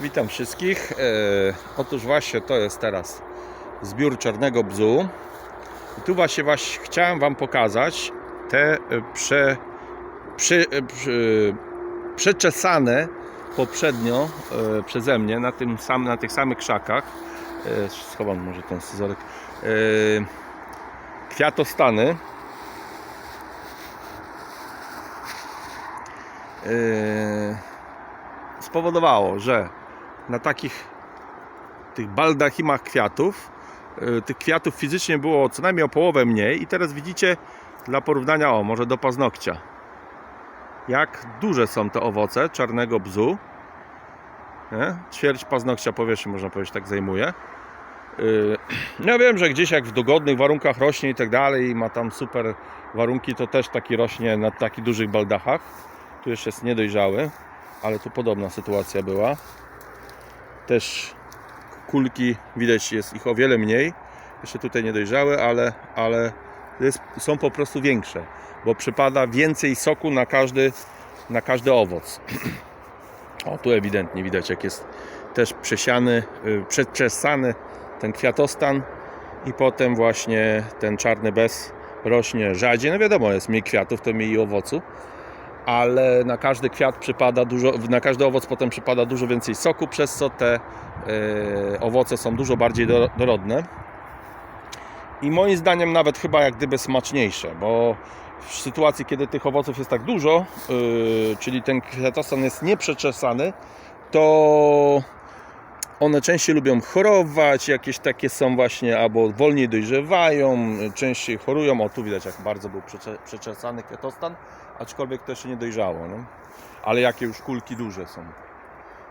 Witam wszystkich. E, otóż właśnie to jest teraz zbiór czarnego bzu. I tu właśnie, właśnie chciałem Wam pokazać te e, prze, prze, e, prze, przeczesane poprzednio przeze mnie na, tym sam, na tych samych krzakach. Schowam może ten scyzoryk. E, kwiatostany. Spowodowało, że na takich tych baldachimach kwiatów y, tych kwiatów fizycznie było co najmniej o połowę mniej i teraz widzicie dla porównania, o może do paznokcia jak duże są te owoce czarnego bzu nie? ćwierć paznokcia powierzchni można powiedzieć tak zajmuje Y, ja wiem, że gdzieś jak w dogodnych warunkach rośnie i tak dalej ma tam super warunki to też taki rośnie na takich dużych baldachach tu jeszcze jest niedojrzały ale tu podobna sytuacja była. Też kulki, widać jest ich o wiele mniej. Jeszcze tutaj niedojrzałe, ale, ale jest, są po prostu większe, bo przypada więcej soku na każdy, na każdy owoc. O, tu ewidentnie widać, jak jest też przesiany, y, przeczesany ten kwiatostan i potem właśnie ten czarny bez rośnie rzadziej. No wiadomo, jest mniej kwiatów, to mniej owocu ale na każdy kwiat przypada dużo, na każdy owoc potem przypada dużo więcej soku, przez co te e, owoce są dużo bardziej do- dorodne. I moim zdaniem nawet chyba jak gdyby smaczniejsze, bo w sytuacji, kiedy tych owoców jest tak dużo, yy, czyli ten kwiatostan jest nieprzeczesany, to one częściej lubią chorować, jakieś takie są właśnie, albo wolniej dojrzewają, częściej chorują. O, tu widać, jak bardzo był przecze- przeczesany kwiatostan, aczkolwiek to jeszcze nie dojrzało, nie? Ale jakie już kulki duże są.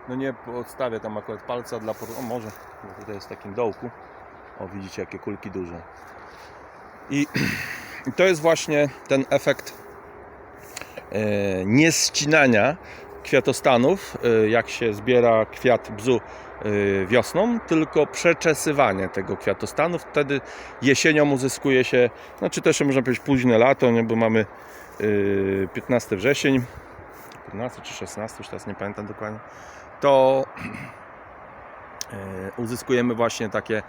No nie odstawię tam akurat palca dla. O, może, bo tutaj jest w takim dołku. O, widzicie, jakie kulki duże. I, i to jest właśnie ten efekt e, nieścinania kwiatostanów, e, jak się zbiera kwiat bzu wiosną, tylko przeczesywanie tego kwiatostanu. Wtedy jesienią uzyskuje się, znaczy też można powiedzieć późne lato, nie, bo mamy e, 15 wrzesień, 15 czy 16, już teraz nie pamiętam dokładnie, to e, uzyskujemy właśnie takie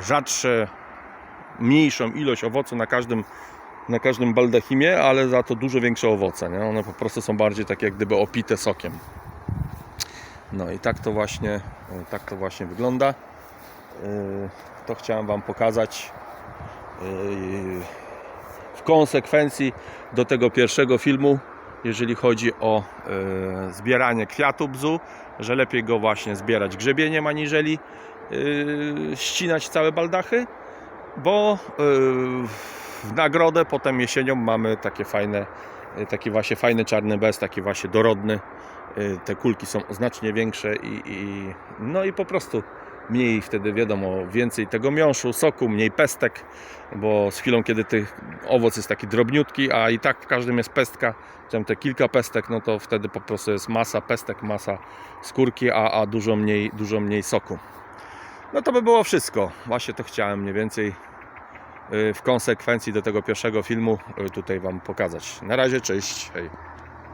rzadsze, mniejszą ilość owocu na każdym, na każdym baldachimie, ale za to dużo większe owoce. Nie? One po prostu są bardziej takie jak gdyby opite sokiem. No i tak to właśnie, tak to właśnie wygląda. Yy, To chciałem Wam pokazać yy, w konsekwencji do tego pierwszego filmu, jeżeli chodzi o zbieranie kwiatu bzu, że lepiej go właśnie zbierać grzebieniem aniżeli ścinać całe baldachy, bo w nagrodę potem jesienią mamy takie fajne, taki właśnie fajny czarny bez, taki właśnie dorodny. Yy, Te kulki są znacznie większe i, i no i po prostu mniej wtedy wiadomo, więcej tego miąższu, soku, mniej pestek, bo z chwilą kiedy tych owoc jest taki drobniutki, a i tak w każdym jest pestka, tam te kilka pestek, no to wtedy po prostu jest masa pestek, masa skórki, a, a dużo, mniej, dużo mniej soku. No to by było wszystko. Właśnie to chciałem mniej więcej y, w konsekwencji do tego pierwszego filmu y, tutaj Wam pokazać. Na razie, cześć. Hej.